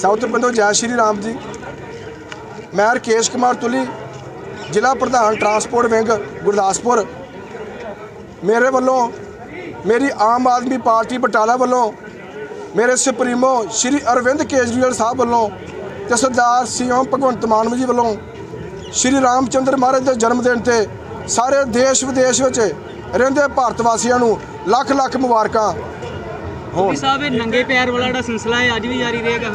ਸਭ ਤੋਂ ਪਹਿਲਾਂ ਜੈ ਸ਼੍ਰੀ ਰਾਮ ਜੀ। ਮੈਂ ਰਕੇਸ਼ ਕੁਮਾਰ ਤੁਲੀ, ਜ਼ਿਲ੍ਹਾ ਪ੍ਰਧਾਨ ਟਰਾਂਸਪੋਰਟ ਵਿੰਗ, ਗੁਰਦਾਸਪੁਰ। ਮੇਰੇ ਵੱਲੋਂ ਮੇਰੀ ਆਮ ਆਦਮੀ ਪਾਰਟੀ ਬਟਾਲਾ ਵੱਲੋਂ ਮੇਰੇ ਸੁਪਰੀਮੋ ਸ਼੍ਰੀ ਅਰਵਿੰਦ ਕੇਜਰੀਵਾਲ ਸਾਹਿਬ ਵੱਲੋਂ ਤੇ ਸਰਦਾਰ ਸੀਐਮ ਭਗਵੰਤ ਮਾਨ ਜੀ ਵੱਲੋਂ ਸ਼੍ਰੀ ਰਾਮਚੰਦਰ ਮਹਾਰਾਜ ਦੇ ਜਨਮ ਦਿਨ ਤੇ ਸਾਰੇ ਦੇਸ਼ ਵਿਦੇਸ਼ ਵਿੱਚ ਰਹਿੰਦੇ ਭਾਰਤ ਵਾਸੀਆਂ ਨੂੰ ਲੱਖ ਲੱਖ ਮੁਬਾਰਕਾਂ। ਜੀ ਸਾਹਿਬ ਇਹ ਨੰਗੇ ਪਿਆਰ ਵਾਲਾ ਜਿਹੜਾ ਸਿਲਸਿਲਾ ਹੈ, ਅੱਜ ਵੀ ਜਾਰੀ ਰਹੇਗਾ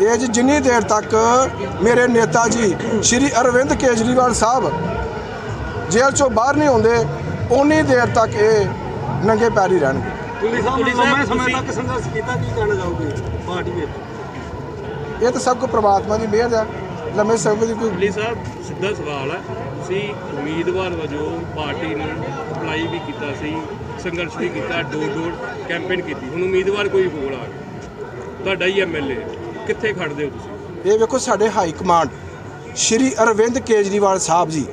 ਇਹ ਜੀ ਜਿੰਨੀ ਦੇਰ ਤੱਕ ਮੇਰੇ ਨੇਤਾ ਜੀ ਸ਼੍ਰੀ ਅਰਵਿੰਦ ਕੇਜਰੀਵਾਲ ਸਾਹਿਬ ਜੇਲ੍ਹ ਚੋਂ ਬਾਹਰ ਨਹੀਂ ਆਉਂਦੇ ਉਨੀ ਦੇਰ ਤੱਕ ਇਹ ਨੰਗੇ ਪੈਰ ਹੀ ਰਹਿਣਗੇ। ਪੁਲਿਸ ਸਾਹਿਬ ਸਮੇਂ ਤੱਕ ਸੰਘਰਸ਼ ਕੀਤਾ ਕੀ ਕਹਿਣਾ ਚਾਹੋਗੇ ਪਾਰਟੀ ਵਿੱਚ? ਇਹ ਤਾਂ ਸਭ ਕੋ ਪ੍ਰਮਾਤਮਾ ਦੀ ਮਿਹਰ ਹੈ ਲੰਮੇ ਸਮੇਂ ਦੀ ਕੋਈ ਲਈ ਸਾਹਿਬ ਸਿੱਧਾ ਸਵਾਲ ਹੈ ਤੁਸੀਂ ਉਮੀਦਵਾਰ ਵਜੋਂ ਪਾਰਟੀ ਨੂੰ ਅਪਲਾਈ ਵੀ ਕੀਤਾ ਸੀ ਸੰਘਰਸ਼ ਵੀ ਕੀਤਾ ਡੋਰ ਡੋਰ ਕੈਂਪੇਨ ਕੀਤੀ। ਹੁਣ ਉਮੀਦਵਾਰ ਕੋਈ ਹੋਰ ਆ। ਗਿਆ ਤੁਹਾਡਾ ਹੀ ਐਮਐਲਏ ਕਿੱਥੇ ਖੜਦੇ ਹੋ ਤੁਸੀਂ? ਇਹ ਵੇਖੋ ਸਾਡੇ ਹਾਈ ਕਮਾਂਡ, ਸ਼੍ਰੀ ਅਰਵਿੰਦ ਕੇਜਰੀਵਾਲ ਸਾਹਿਬ ਜੀ,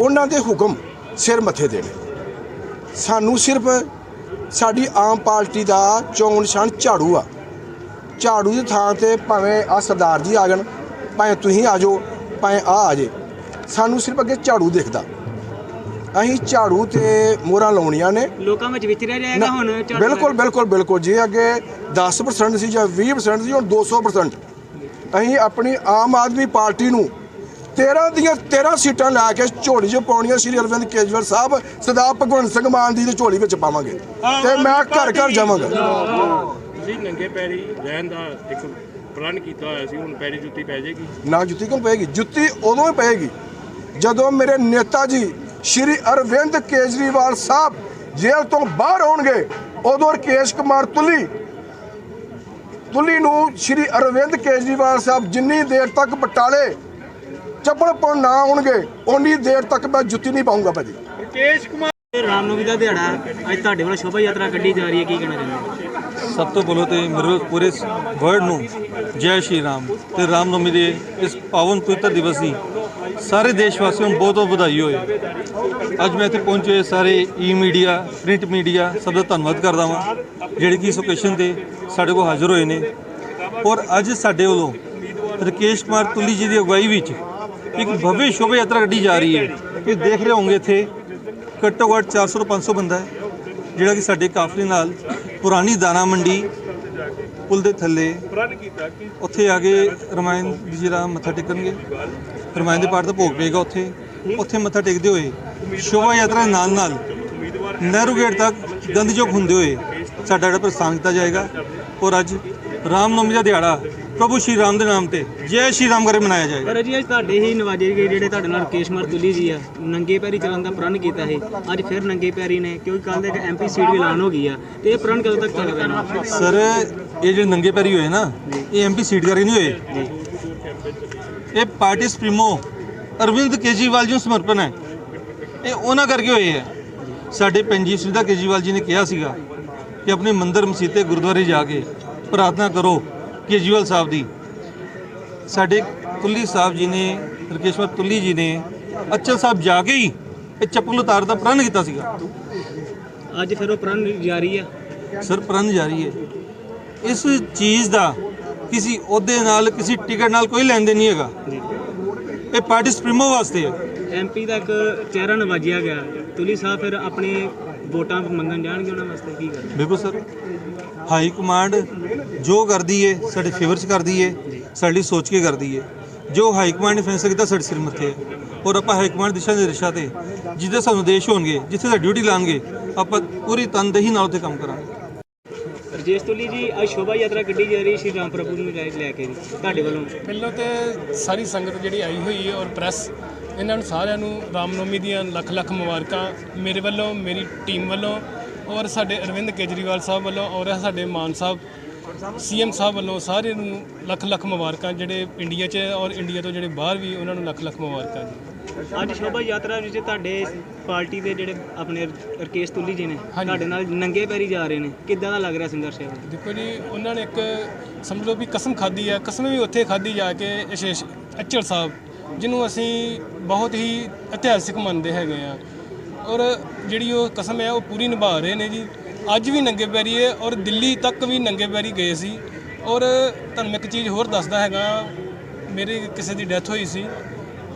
ਉਹਨਾਂ ਦੇ ਹੁਕਮ ਸਿਰ ਮੱਥੇ ਦੇ ਨੇ। ਸਾਨੂੰ ਸਿਰਫ ਸਾਡੀ ਆਮ ਪਾਰਟੀ ਦਾ ਚੋਣ ਨਿਸ਼ਾਨ ਝਾੜੂ ਆ। ਝਾੜੂ ਦੀ ਥਾਂ ਤੇ ਭਾਵੇਂ ਆ ਸਰਦਾਰ ਜੀ ਆ ਗਣ ਭਾਵੇਂ ਤੁਸੀਂ ਆ ਜਾਓ, ਭਾਵੇਂ ਆ ਆ ਜੇ। ਸਾਨੂੰ ਸਿਰਫ ਅੱਗੇ ਝਾੜੂ ਦਿਖਦਾ। ਅਸੀਂ ਝਾੜੂ ਤੇ ਮੋਹਰਾਂ ਲਾਉਣੀਆਂ ਨੇ। ਲੋਕਾਂ ਵਿੱਚ ਵਿਚਰਿਆ ਜਾਏਗਾ ਹੁਣ ਝਾੜੂ ਬਿਲਕੁਲ ਬਿਲਕੁਲ ਬਿਲਕੁਲ ਜੇ ਅੱਗੇ 10% ਸੀ ਜਾਂ 20% ਸੀ ਹੁਣ 200% ਅਸੀਂ ਆਪਣੀ ਆਮ ਆਦਮੀ ਪਾਰਟੀ ਨੂੰ 13 ਦੀਆਂ 13 ਸੀਟਾਂ ਲੈ ਕੇ ਝੋਲੀ 'ਚ ਪਾਉਣੀਆਂ ਸ਼੍ਰੀ ਅਰਵਿੰਦ ਕੇਜਰੀਵਾਲ ਸਾਹਿਬ ਸਰਦਾਰ ਭਗਵੰਤ ਸਿੰਘ ਮਾਨ ਦੀ ਦੀ ਝੋਲੀ ਵਿੱਚ ਪਾਵਾਂਗੇ। ਤੇ ਮੈਂ ਘਰ ਘਰ ਜਾਵਾਂਗਾ। ਤੁਸੀਂ ਨੰਗੇ ਪੈਰੀ ਰਹਿਣ ਦਾ ਇੱਕ ਪ੍ਰਣ ਕੀਤਾ ਹੋਇਆ ਸੀ ਹੁਣ ਪੈਰੀ ਜੁੱਤੀ ਪੈ ਜਾਏਗੀ। ਨਾ ਜੁੱਤੀ ਕਿਉਂ ਪਏਗੀ? ਜੁੱਤੀ ਉਦੋਂ ਹੀ ਪਏਗੀ ਜਦੋਂ ਮੇਰੇ ਨੇਤਾ ਜੀ ਸ਼੍ਰੀ ਅਰਵਿੰਦ ਕੇਜਰੀਵਾਲ ਸਾਹਿਬ ਜੇਲ੍ਹ ਤੋਂ ਬਾਹਰ ਆਉਣਗੇ ਉਦੋਂ ਰਕੇਸ਼ ਕੁਮਾਰ ਤੁਲੀ। ਤੁਲੀ ਨੂੰ ਸ਼੍ਰੀ ਅਰਵਿੰਦ ਕੇਜਰੀਵਾਲ ਸਾਹਿਬ ਜਿੰਨੀ ਦੇਰ ਤੱਕ ਬਟਾਲੇ ਚੱਪਲ ਪਾਉਣ ਨਾ ਆਉਣਗੇ ਓਨੀ ਦੇਰ ਤੱਕ ਮੈਂ ਜੁੱਤੀ ਨਹੀਂ ਪਾਉਂਗਾ ਭਾਜੀ। ਰਾਮਨਵਮੀ ਦਾ ਦਿਹਾੜਾ ਅੱਜ ਤੁਹਾਡੇ ਵੱਲੋਂ ਸ਼ੋਭਾ ਯਾਤਰਾ ਕੱਢੀ ਜਾ ਰਹੀ ਹੈ ਕੀ ਕਹਿਣਾ ਚਾਹੁੰਦੇ ਹੋ? ਸਭ ਤੋਂ ਪਹਿਲਾਂ ਤੇ ਮੇਰੇ ਪੂਰੇ ਵਰਲਡ ਨੂੰ ਜੈ ਸ਼੍ਰੀ ਰਾਮ ਤੇ ਰਾਮਨਵਮੀ ਦੇ ਇਸ ਪਾਵਨ ਪਵਿੱਤਰ ਦਿਵਸ ਦੀ ਸਾਰੇ ਦੇਸ਼ ਵਾਸੀਆਂ ਨੂੰ ਬਹੁਤ ਬਹੁਤ ਵਧਾਈ ਹੋਏ। ਅੱਜ ਮੈਂ ਇੱਥੇ ਪਹੁੰਚੇ ਸਾਰੇ ਈ ਮੀਡੀਆ, ਪ੍ਰਿੰਟ ਮੀਡੀਆ, ਸਭ ਦਾ ਧੰਨਵਾਦ ਕਰਦਾ ਹਾਂ ਜਿਹੜੇ ਕਿ ਇਸ ਓਕੇਸ਼ਨ ਤੇ ਸਾਡੇ ਕੋਲ ਹਾਜ਼ਰ ਹੋਏ ਨੇ। ਔਰ ਅੱਜ ਸਾਡੇ ਵੱਲੋਂ ਰਕੇਸ਼ ਕੁਮਾਰ ਤੁੱਲੀ ਜੀ ਦੀ ਅਗਵਾਈ ਵਿੱਚ ਇੱਕ ਭਵਯ ਸ਼ੋਭਾ ਯਾਤਰਾ ਕੱਢੀ ਜਾ ਰਹੀ ਹੈ। ਤੁਸੀਂ ਦੇਖ ਰਹੇ ਹੋਵੋਗੇ ਇੱਥੇ, ਘੱਟੋ ਘੱਟ 400 ਤੋਂ 500 ਬੰਦਾ ਹੈ, ਜਿਹੜਾ ਕਿ ਸਾਡੇ ਕਾਫਲੇ ਨਾਲ ਪੁਰਾਣੀ ਦਾਣਾ ਮੰਡੀ ਪੁਲ ਦੇ ਥੱਲੇ ਉੱਥੇ ਆ ਕੇ ਰਮਾਇਣ ਜੀ ਦਾ ਮੱਥਾ ਟੇਕਣਗੇ। ਰਮਾਇਣ ਦੇ ਪਾਠ ਦਾ ਭੋਗ ਪਏਗਾ ਉੱਥੇ। ਉੱਥੇ ਮੱਥਾ ਟੇਕਦੇ ਹੋਏ ਸ਼ੋਭਾ ਯਾਤਰਾ ਦੇ ਨਾਲ ਨਾਲ ਨਹਿਰੂ ਗੇਟ ਤੱਕ ਗਾਂਧੀ ਹੁੰਦੇ ਹੋਏ ਸਾਡਾ ਜਿਹੜਾ ਪ੍ਰਸਥਾਨ ਕੀਤਾ ਜਾਏਗਾ। ਔਰ ਅੱਜ ਰਾਮਨਵਮੀ ਦਾ ਦਿਹਾੜਾ ਪ੍ਰਭੂ ਸ਼੍ਰੀ ਰਾਮ ਦੇ ਨਾਮ ਤੇ। ਜੈ ਸ਼੍ਰੀ ਰਾਮ ਕਰਕੇ ਮਨਾਇਆ ਜਾਏਗਾ। ਪਰ ਜੀ ਅੱਜ ਤੁਹਾਡੇ ਹੀ ਨਵਾਜੇ ਗਏ ਜਿਹੜੇ ਤੁਹਾਡੇ ਨਾਲ ਰਕੇਸ਼ ਕੁਮਾਰ ਤੁਲੀ ਜੀ ਆ। ਨੰਗੇ ਪੈਰੀ ਚੱਲਣ ਦਾ ਪ੍ਰਣ ਕੀਤਾ ਹੈ ਅੱਜ ਫਿਰ ਨੰਗੇ ਪੈਰੀ ਨੇ ਕਿਉਂਕਿ ਕੱਲ ਦੇ ਇੱਕ ਐਮਪੀ ਸੀਟ ਵੀ ਐਲਾਨ ਹੋ ਗਈ ਆ। ਤੇ ਇਹ ਪ੍ਰਣ ਕਦੋਂ ਤੱਕ ਚੱਲ ਰਹਿਣਾ ਸਰ ਇਹ ਜਿਹੜੇ ਨੰਗੇ ਪੈਰੀ ਹੋਏ ਨਾ ਇਹ ਐਮਪੀ ਸੀਟ ਕਰਕੇ ਨਹੀਂ ਹੋਏ? ਇਹ ਪਾਰਟੀ ਸੁਪਰੀਮੋ ਅਰਵਿੰਦ ਕੇਜਰੀਵਾਲ ਜੀ ਨੂੰ ਸਮਰਪਣ ਹੈ। ਇਹ ਉਹਨਾਂ ਕਰਕੇ ਹੋਏ ਹੈ। ਸਾਡੇ ਪੰਜੀ ਸੁਵਿਧਾ ਕੇਜਰੀਵਾਲ ਜੀ ਨੇ ਕਿਹਾ ਸੀਗਾ ਕਿ ਆਪਣੇ ਮੰਦਰ ਮਸੀਤੇ ਗੁਰਦੁਆਰੇ ਜਾ ਕੇ ਪ੍ਰਾਰਥਨਾ ਕਰੋ। ਕੇਜਰੀਵਾਲ ਸਾਹਿਬ ਦੀ। ਸਾਡੇ ਤੁੱਲੀ ਸਾਹਿਬ ਜੀ ਨੇ ਰਕੇਸ਼ਵਰ ਤੁੱਲੀ ਜੀ ਨੇ ਅਚਲ ਸਾਹਿਬ ਜਾ ਕੇ ਹੀ ਇਹ ਚੱਪਲ ਉਤਾਰ ਦਾ ਪ੍ਰਣ ਕੀਤਾ ਸੀਗਾ। ਅੱਜ ਫਿਰ ਉਹ ਪ੍ਰਣ ਜਾਰੀ ਆ। ਸਰ ਪ੍ਰਣ ਜਾਰੀ ਹੈ। ਇਸ ਚੀਜ਼ ਦਾ ਕਿਸੇ ਅਹੁਦੇ ਨਾਲ ਕਿਸੇ ਟਿਕਟ ਨਾਲ ਕੋਈ ਲੈਣ ਦੇਣ ਨਹੀਂ ਹੈਗਾ। ਇਹ ਪਾਰਟੀ ਸੁਪਰੀਮੋ ਵਾਸਤੇ ਹੈ। ਐਮਪੀ ਦਾ ਇੱਕ ਚਿਹਰਾ ਨਵਾਜਿਆ ਗਿਆ। ਤੁਲੀ ਸਾਹਿਬ ਫਿਰ ਆਪਣੇ ਵੋਟਾਂ ਮੰਗਣ ਜਾਣਗੇ ਉਹਨਾਂ ਵਾਸਤੇ ਕੀ ਕਰਨਾ ਬਿਲਕੁਲ ਸਰ। ਹਾਈ ਕਮਾਂਡ ਜੋ ਕਰਦੀ ਏ ਸਾਡੇ ਫੇਵਰ ਚ ਕਰਦੀ ਏ ਸਾਡੇ ਲਈ ਸੋਚ ਕੇ ਕਰਦੀ ਏ। ਜੋ ਹਾਈ ਕਮਾਂਡ ਨੇ ਫੈਸਲਾ ਕੀਤਾ ਸਾਡੇ ਸਿਰ ਮੱਥੇ ਹੈ ਔਰ ਆਪਾਂ ਹਾਈ ਕਮਾਂਡ ਦਿਸ਼ਾ ਨਿਰਦੇਸ਼ਾਂ ਤੇ ਜਿੱਥੇ ਸਾਨੂੰ ਦੇਸ਼ ਹੋਣਗੇ ਜਿੱਥੇ ਸਾਡੀ ਡਿਊਟੀ ਲਾਣਗੇ ਆਪਾਂ ਪੂਰੀ ਤਨਦੇਹੀ ਨਾਲ ਉੱਥੇ ਕੰਮ ਕਰਾਂਗੇ। ਰਜੇਸ਼ ਤੁਲੀ ਜੀ ਅੱਜ ਸ਼ੋਭਾ ਯਾਤਰਾ ਕੱਢੀ ਜਾ ਰਹੀ ਸ਼੍ਰੀ ਰਾਮ ਪ੍ਰਭੂ ਨੂੰ ਲੈ ਲੈ ਕੇ ਜੀ। ਤੁਹਾਡੇ ਵੱਲੋਂ? ਪਹਿਲਾਂ ਤੇ ਸਾਰੀ ਸੰਗਤ ਜਿਹੜੀ ਆਈ ਹੋਈ ਹੈ ਔਰ ਪ੍ਰੈਸ ਇਹਨਾਂ ਨੂੰ ਸਾਰਿਆਂ ਨੂੰ ਰਾਮਨੌਮੀ ਦੀਆਂ ਲੱਖ ਲੱਖ ਮੁਬਾਰਕਾਂ ਮੇਰੇ ਵੱਲੋਂ ਮੇਰੀ ਟੀਮ ਵੱਲੋਂ ਔਰ ਸਾਡੇ ਅਰਵਿੰਦ ਕੇਜਰੀਵਾਲ ਸਾਹਿਬ ਵੱਲੋਂ ਔਰ ਸਾਡੇ ਮਾਨ ਸਾਹਿਬ ਸੀਐਮ ਸਾਹਿਬ ਵੱਲੋਂ ਸਾਰਿਆਂ ਨੂੰ ਲੱਖ ਲੱਖ ਮੁਬਾਰਕਾਂ ਜਿਹੜੇ ਇੰਡੀਆ 'ਚ ਔਰ ਇੰਡੀਆ ਤੋਂ ਜਿਹੜੇ ਬਾਹਰ ਵੀ ਉਹਨਾਂ ਨੂੰ ਲੱਖ ਲੱਖ ਮੁਬਾਰਕਾਂ ਜੀ। ਅੱਜ ਸ਼ੋਭਾ ਯਾਤਰਾ ਵਿੱਚ ਤੁਹਾਡੇ ਪਾਰਟੀ ਦੇ ਜਿਹੜੇ ਆਪਣੇ ਰਕੇਸ਼ ਤੁਲੀ ਜੀ ਨੇ ਤੁਹਾਡੇ ਨਾਲ ਨੰਗੇ ਪੈਰੀ ਜਾ ਰਹੇ ਨੇ। ਕਿੱਦਾਂ ਦਾ ਲੱਗ ਰਿਹਾ ਸੰਘਰਸ਼ ਇਹ? ਦੇਖੋ ਜੀ ਉਹਨਾਂ ਨੇ ਇੱਕ ਸਮਝ ਲਓ ਵੀ ਕਸਮ ਖਾਧੀ ਆ ਕਸਮ ਵੀ ਉੱਥੇ ਖਾਧੀ ਜਾ ਕੇ ਅਸ਼ੇਸ਼ ਅਚਲ ਸਾਹਿਬ ਜਿਹਨੂੰ ਅਸੀਂ ਬਹੁਤ ਹੀ ਇਤਿਹਾਸਿਕ ਮੰਨਦੇ ਹੈਗੇ ਆ। ਔਰ ਜਿਹੜੀ ਉਹ ਕਸਮ ਹੈ ਉਹ ਪੂਰੀ ਨਿਭਾ ਰਹੇ ਨੇ ਜੀ। ਅੱਜ ਵੀ ਨੰਗੇ ਪੈਰੀ ਹੈ ਔਰ ਦਿੱਲੀ ਤੱਕ ਵੀ ਨੰਗੇ ਪੈਰੀ ਗਏ ਸੀ। ਔਰ ਤੁਹਾਨੂੰ ਇੱਕ ਚੀਜ਼ ਹੋਰ ਦੱਸਦਾ ਹੈਗਾ ਮੇਰੇ ਕਿਸੇ ਦੀ ਡੈਥ ਹੋਈ ਸੀ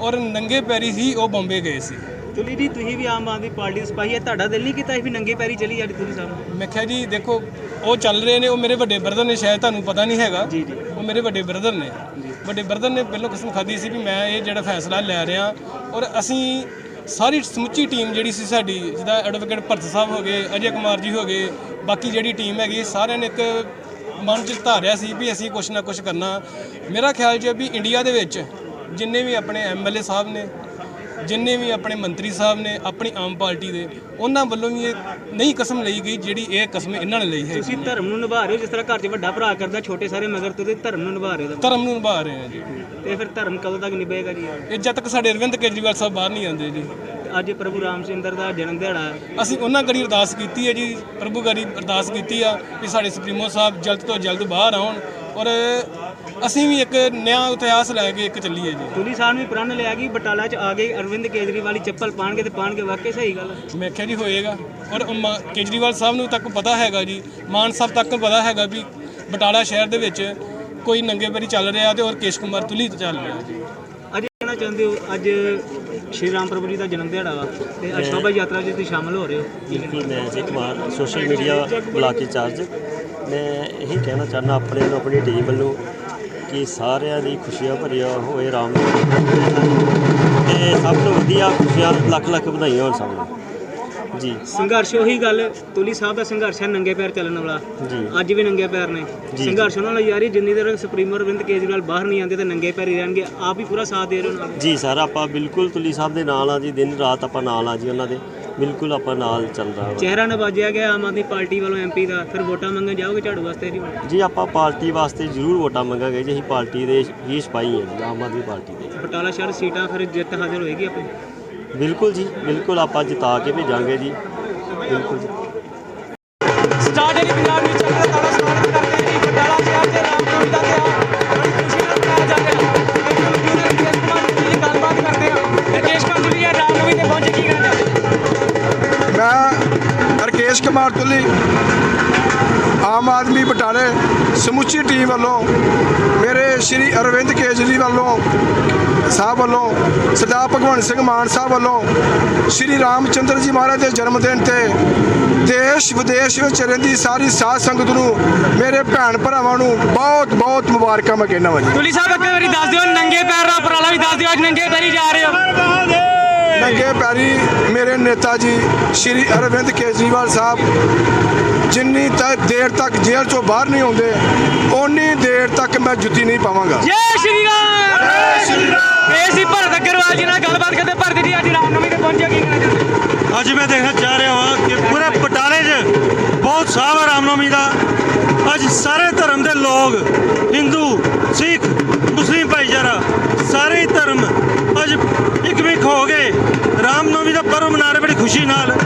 ਔਰ ਨੰਗੇ ਪੈਰੀ ਹੀ ਉਹ ਬੰਬੇ ਗਏ ਸੀ। ਤੁਲੀ ਜੀ ਤੁਸੀਂ ਵੀ ਆਮ ਆਦਮੀ ਪਾਰਟੀ ਦੇ ਸਿਪਾਹੀ ਹੈ ਤੁਹਾਡਾ ਦਿਲ ਨਹੀਂ ਕੀਤਾ ਸੀ ਵੀ ਨੰਗੇ ਪੈਰੀ ਚਲੀ ਅੱਜ ਤੁਲੀ ਸਾਹਿਬ ਮੈਂ ਕਿਹਾ ਜੀ ਦੇਖੋ ਉਹ ਚੱਲ ਰਹੇ ਨੇ ਉਹ ਮੇਰੇ ਵੱਡੇ ਬ੍ਰਦਰ ਨੇ ਸ਼ਾਇਦ ਤੁਹਾਨੂੰ ਪਤਾ ਨਹੀਂ ਹੈਗਾ। ਜੀ, ਜੀ। ਉਹ ਮੇਰੇ ਵੱਡੇ ਬ੍ਰਦਰ ਨੇ। ਵੱਡੇ ਬ੍ਰਦਰ ਨੇ ਪਹਿਲਾਂ ਕਸਮ ਖਾਧੀ ਸੀ ਵੀ ਮੈਂ ਇਹ ਜਿਹੜਾ ਫੈਸਲਾ ਲੈ ਰਿਹਾ ਔਰ ਅਸੀਂ ਸਾਰੀ ਸਮੁੱਚੀ ਟੀਮ ਜਿਹੜੀ ਸੀ ਸਾਡੀ ਜਿਹਦਾ ਐਡਵੋਕੇਟ ਭਰਤ ਸਾਹਿਬ ਹੋ ਗਏ, ਅਜੇ ਕੁਮਾਰ ਜੀ ਹੋ ਗਏ, ਬਾਕੀ ਜਿਹੜੀ ਟੀਮ ਹੈਗੀ, ਸਾਰਿਆਂ ਨੇ ਇੱਕ ਮਨ ਚ ਧਾਰਿਆ ਸੀ ਵੀ ਅਸੀਂ ਕੁਛ ਨਾ ਕੁਛ ਕਰਨਾ। ਮੇਰਾ ਖਿਆਲ 'ਚ ਵੀ ਇੰਡੀਆ ਦੇ ਵਿੱਚ ਜਿੰਨੇ ਵੀ ਆਪਣੇ ਐਮਐਲਏ ਸਾਹਿਬ ਨੇ ਜਿੰਨੇ ਵੀ ਆਪਣੇ ਮੰਤਰੀ ਸਾਹਿਬ ਨੇ ਆਪਣੀ ਆਮ ਪਾਰਟੀ ਦੇ ਉਹਨਾਂ ਵੱਲੋਂ ਵੀ ਇਹ ਨਹੀਂ ਕਸਮ ਲਈ ਗਈ ਜਿਹੜੀ ਇਹ ਕਸਮ ਇਹਨਾਂ ਨੇ ਲਈ ਹੈ। ਤੁਸੀਂ ਧਰਮ ਨੂੰ ਨਿਭਾ ਰਹੇ ਹੋ ਜਿਸ ਤਰ੍ਹਾਂ ਘਰ 'ਚ ਵੱਡਾ ਭਰਾ ਕਰਦਾ ਛੋਟੇ ਸਾਰੇ ਮਗਰ ਤੁਰਦੇ ਧਰਮ ਨੂੰ ਨਿਭਾ ਰਹੇ ਹੋ ਧਰਮ ਨੂੰ ਨਿਭਾ ਰਹੇ ਹਾਂ ਜੀ। ਤੇ ਫਿਰ ਧਰਮ ਕਦੋਂ ਤੱਕ ਨਿਭੇਗਾ ਜੀ? ਇਹ ਜਦ ਤੱਕ ਸਾਡੇ ਅਰਵਿੰਦ ਕੇਜਰੀਵਾਲ ਸਾਹਿਬ ਬਾਹਰ ਨਹੀਂ ਆਉਂਦੇ ਜੀ। ਅੱਜ ਪ੍ਰਭੂ ਰਾਮ ਚੰਦਰ ਦਾ ਜਨਮ ਦਿਹਾੜਾ ਅਸੀਂ ਉਹਨਾਂ ਗੜੀ ਅਰਦਾਸ ਕੀਤੀ ਹੈ ਜੀ ਪ੍ਰਭੂ ਗੜੀ ਅਰਦਾਸ ਕੀਤੀ ਆ ਕਿ ਸਾਡੇ ਸੁਪਰੀਮੋ ਸਾਹਿਬ ਜਲਦ ਤੋਂ ਜਲਦ ਬਾਹਰ ਆਉਣ। ਔਰ ਅਸੀਂ ਵੀ ਇੱਕ ਨਿਆਂ ਇਤਿਹਾਸ ਲੈ ਕੇ ਇੱਕ ਚੱਲੀਏ ਜੀ। ਤੁਲੀ ਸਾਹਿਬ ਨੇ ਵੀ ਪ੍ਰਣ ਲਿਆ ਕਿ ਬਟਾਲਾ 'ਚ ਆ ਗਏ ਅਰਵਿੰਦ ਕੇਜਰੀਵਾਲ ਹੀ ਚੱਪਲ ਪਾਣਗੇ ਤੇ ਪਾਣਗੇ ਵਾਕਈ ਸਹੀ ਗੱਲ ਹੈ। ਮੈਂ ਕਿਹਾ ਜੀ ਹੋਏਗਾ। ਔਰ ਮਾ- ਕੇਜਰੀਵਾਲ ਸਾਹਿਬ ਨੂੰ ਤੱਕ ਪਤਾ ਹੈਗਾ ਜੀ ਮਾਨ ਸਾਹਿਬ ਤੱਕ ਪਤਾ ਹੈਗਾ ਵੀ ਬਟਾਲਾ ਸ਼ਹਿਰ ਦੇ ਵਿੱਚ ਕੋਈ ਨੰਗੇ ਪੈਰੀ ਚੱਲ ਰਿਹਾ ਤੇ ਔਰ ਕੇਸ਼ ਕੁਮਾਰ ਤੁਲੀ ਚੱਲ ਰਿਹਾ ਜੀ। ਅੱਜ ਕਹਿਣਾ ਚਾਹੁੰਦੇ ਹੋ ਅੱਜ ਸ਼੍ਰੀ ਰਾਮ ਪ੍ਰਭੂ ਜੀ ਦਾ ਜਨਮ ਦਿਹਾੜਾ ਵਾ ਤੇ ਅੱਜ ਸ਼ੋਭਾ ਯਾਤਰਾ 'ਚ ਤੁਸੀਂ ਸ਼ਾਮਲ ਹੋ ਰਹੇ ਹੋ। ਬਿਲਕੁਲ ਮੈਂ Ajay Kumar social media block incharge ਮੈਂ ਇਹੀ ਕਹਿਣਾ ਚਾਹੁੰਦਾ ਆਪਣੇ ਨੂੰ ਆਪਣੀ ਟੀਮ ਵੱਲੋਂ ਕਿ ਸਾਰਿਆਂ ਦੀ ਖੁਸ਼ੀਆਂ ਭਰਿਆ ਹੋਏ ਰਾਮ ਤੇ ਸਭ ਤੋਂ ਵਧੀਆ ਖੁਸ਼ੀਆਂ ਲੱਖ ਲੱਖ ਵਧਾਈਆਂ ਹੋਣ ਸਭ ਨੂੰ ਜੀ। ਸੰਘਰਸ਼ ਉਹੀ ਗੱਲ ਤੁਲੀ ਸਾਹਿਬ ਦਾ ਸੰਘਰਸ਼ ਹੈ ਨੰਗੇ ਪੈਰ ਚੱਲਣ ਵਾਲਾ। ਜੀ। ਅੱਜ ਵੀ ਨੰਗੇ ਪੈਰ ਨੇ। ਜੀ। ਸੰਘਰਸ਼ ਉਹਨਾਂ ਨਾਲ ਜਾਰੀ ਜਿੰਨੀ ਦੇਰ ਸੁਪਰੀਮੋ ਅਰਵਿੰਦ ਕੇਜਰੀਵਾਲ ਬਾਹਰ ਨਹੀਂ ਆਉਂਦੇ ਤਾਂ ਨੰਗੇ ਪੈਰ ਹੀ ਰਹਿਣਗੇ। ਆਪ ਹੀ ਪੂਰਾ ਸਾਥ ਦੇ ਰਹੇ ਉਹਨਾਂ ਦਾ ਜੀ ਸਰ ਆਪਾਂ ਬਿਲਕੁਲ ਤੁਲੀ ਸਾਹਿਬ ਦੇ ਨਾਲ ਆ ਜੀ ਦਿਨ ਰਾਤ ਆਪਾਂ ਨਾਲ ਆ ਜੀ ਉਹਨਾਂ ਦੇ। ਬਿਲਕੁਲ ਆਪਾਂ ਨਾਲ ਚੱਲ ਰਹਾ ਵਾ ਚਿਹਰਾ ਨਵਾਜਿਆ ਗਿਆ ਆਮ ਆਦਮੀ ਪਾਰਟੀ ਵੱਲੋਂ ਐਮਪੀ ਦਾ। ਫਿਰ ਵੋਟਾਂ ਮੰਗਣ ਜਾਓਗੇ ਝਾੜੂ ਵਾਸਤੇ ਜੀ? ਜੀ ਆਪਾਂ ਪਾਰਟੀ ਵਾਸਤੇ ਜ਼ਰੂਰ ਵੋਟਾਂ ਮੰਗਾਂਗੇ ਜੀ। ਅਸੀਂ ਪਾਰਟੀ ਦੇ ਹੀ ਸਿਪਾਹੀ ਹਾਂ ਜੀ ਆਮ ਆਦਮੀ ਪਾਰਟੀ ਦੇ। ਬਟਾਲਾ ਸ਼ਹਿਰ ਸੀਟਾਂ ਫਿਰ ਜਿੱਤ ਹਾਜ਼ਰ ਹੋਏਗੀ ਆਪਣੀ? ਬਿਲਕੁਲ ਜੀ ਬਿਲਕੁਲ ਆਪਾਂ ਜਿਤਾ ਕੇ ਭੇਜਾਂਗੇ ਜੀ। ਬਿਲਕੁਲ ਜੀ। ਸਟਾਰ ਡੇਲੀ ਪੰਜਾਬ ਰਕੇਸ਼ ਕੁਮਾਰ ਤੁੱਲੀ ਆਮ ਆਦਮੀ ਬਟਾਲੇ ਸਮੁੱਚੀ ਟੀਮ ਵੱਲੋਂ, ਮੇਰੇ ਸ਼੍ਰੀ ਅਰਵਿੰਦ ਕੇਜਰੀਵਾਲ ਵੱਲੋਂ, ਸਾਹਿਬ ਵੱਲੋਂ, ਸਰਦਾਰ ਭਗਵੰਤ ਸਿੰਘ ਮਾਨ ਸਾਹਿਬ ਵੱਲੋਂ, ਸ਼੍ਰੀ ਰਾਮਚੰਦਰ ਜੀ ਮਹਾਰਾਜ ਦੇ ਜਨਮ ਦਿਨ ਤੇ ਦੇਸ਼ ਵਿਦੇਸ਼ ਵਿੱਚ ਰਹਿੰਦੀ ਸਾਰੀ ਸਾਧ ਸੰਗਤ ਨੂੰ, ਮੇਰੇ ਭੈਣ ਭਰਾਵਾਂ ਨੂੰ ਬਹੁਤ ਬਹੁਤ ਮੁਬਾਰਕਾਂ ਮੈਂ ਕਹਿੰਦਾ ਹਾਂ ਜੀ। ਤੁਲੀ ਸਾਹਿਬ, ਇੱਕ ਵਾਰੀ ਦੱਸ ਦਿਓ, ਨੰਗੇ ਪੈਰ ਦਾ ਉਪਰਾਲਾ ਵੀ ਦੱਸ ਦਿਓ, ਅੱਜ ਨੰਗੇ ਪੈਰੀ ਜਾ ਰਹੇ ਹੋ। ਨੰਗੇ ਪੈਰੀ ਮੇਰੇ ਨੇਤਾ ਜੀ ਸ਼੍ਰੀ ਅਰਵਿੰਦ ਕੇਜਰੀਵਾਲ ਸਾਹਿਬ ਜਿੰਨੀ ਤੱਕ ਦੇਰ ਤੱਕ ਜੇਲ੍ਹ ਚੋਂ ਬਾਹਰ ਨਹੀਂ ਆਉਂਦੇ ਓਨੀ ਦੇਰ ਤੱਕ ਮੈਂ ਜੁੱਤੀ ਨਹੀਂ ਪਾਵਾਂਗਾ। ਜੈ ਸ਼੍ਰੀ ਰਾਮ! ਜੈ ਸ਼੍ਰੀ ਰਾਮ! ਇਹ ਸੀ ਭਰਤ ਅਗਰਵਾਲ ਜੀ ਨਾਲ ਗੱਲਬਾਤ ਕਰਦੇ ਭਰਤ ਜੀ ਅੱਜ ਰਾਮਨਵਮੀ ਤੇ ਪਹੁੰਚੇ ਕੀ ਕਹਿਣਾ ਚਾਹੁੰਦੇ? ਅੱਜ ਮੈਂ ਦੇਖਣਾ ਚਾਹ ਰਿਹਾ ਹਾਂ ਕਿ ਪੂਰੇ ਬਟਾਲੇ 'ਚ ਬਹੁਤ ਸਾਹ ਹੈ ਰਾਮਨਵਮੀ ਦਾ ਅੱਜ ਸਾਰੇ ਧਰਮ ਦੇ ਲੋਕ ਹਿੰਦੂ ਸਿੱਖ ਮੁਸਲਿਮ ਭਾਈਚਾਰਾ ਸਾਰੇ ਹੀ ਧਰਮ ਅੱਜ ਇਕਮਿਕ ਹੋ ਗਏ ਰਾਮਨਵਮੀ ਦਾ ਪਰਵ ਮਨਾ ਰਹੇ ਬੜੀ ਖੁਸ਼ੀ ਨਾਲ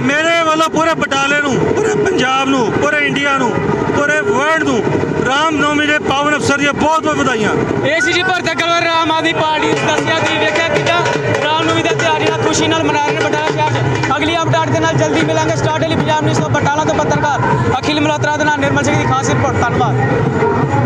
ਮੇਰੇ ਵੱਲੋਂ ਪੂਰੇ ਬਟਾਲੇ ਨੂੰ ਪੂਰੇ ਪੰਜਾਬ ਨੂੰ ਪੂਰੇ ਇੰਡੀਆ ਨੂੰ ਪੂਰੇ ਵਰਲਡ ਨੂੰ ਰਾਮਨਵਮੀ ਦੇ ਪਾਵਨ ਅਵਸਰ ਦੀਆਂ ਬਹੁਤ ਬਹੁਤ ਵਧਾਈਆਂ। ਇਹ ਸੀ ਜੀ ਭਰਤ ਅਗਰਵਾਲ ਆਮ ਆਦਮੀ ਪਾਰਟੀ ਦੇ ਦੱਸਿਆ ਤੁਸੀਂ ਵੇਖਿਆ ਕਿੱਦਾਂ? ਰਾਮਨਵਮੀ ਦਾ ਤਿਉਹਾਰ ਜਿਹੜਾ ਖੁਸ਼ੀ ਨਾਲ ਮਨਾ ਰਹੇ ਨੇ ਬਟਾਲਾ ਸ਼ਹਿਰ ਅਗਲੀ ਅਪਡੇਟ ਦੇ ਨਾਲ ਜਲਦੀ ਮਿਲਾਂਗੇ। ਸਟਾਰ ਡੇਲੀ ਪੰਜਾਬ ਨਿਊਜ਼ ਤੋਂ ਬਟਾਲਾ ਤੋਂ ਪੱਤਰਕਾਰ ਅਖਿਲ ਮਲਹੋਤਰਾ ਦੇ ਨਾਲ ਨਿਰਮਲ ਸਿੰਘ ਦੀ ਖਾਸ ਰਿਪੋਰਟ। ਧੰਨਵਾਦ।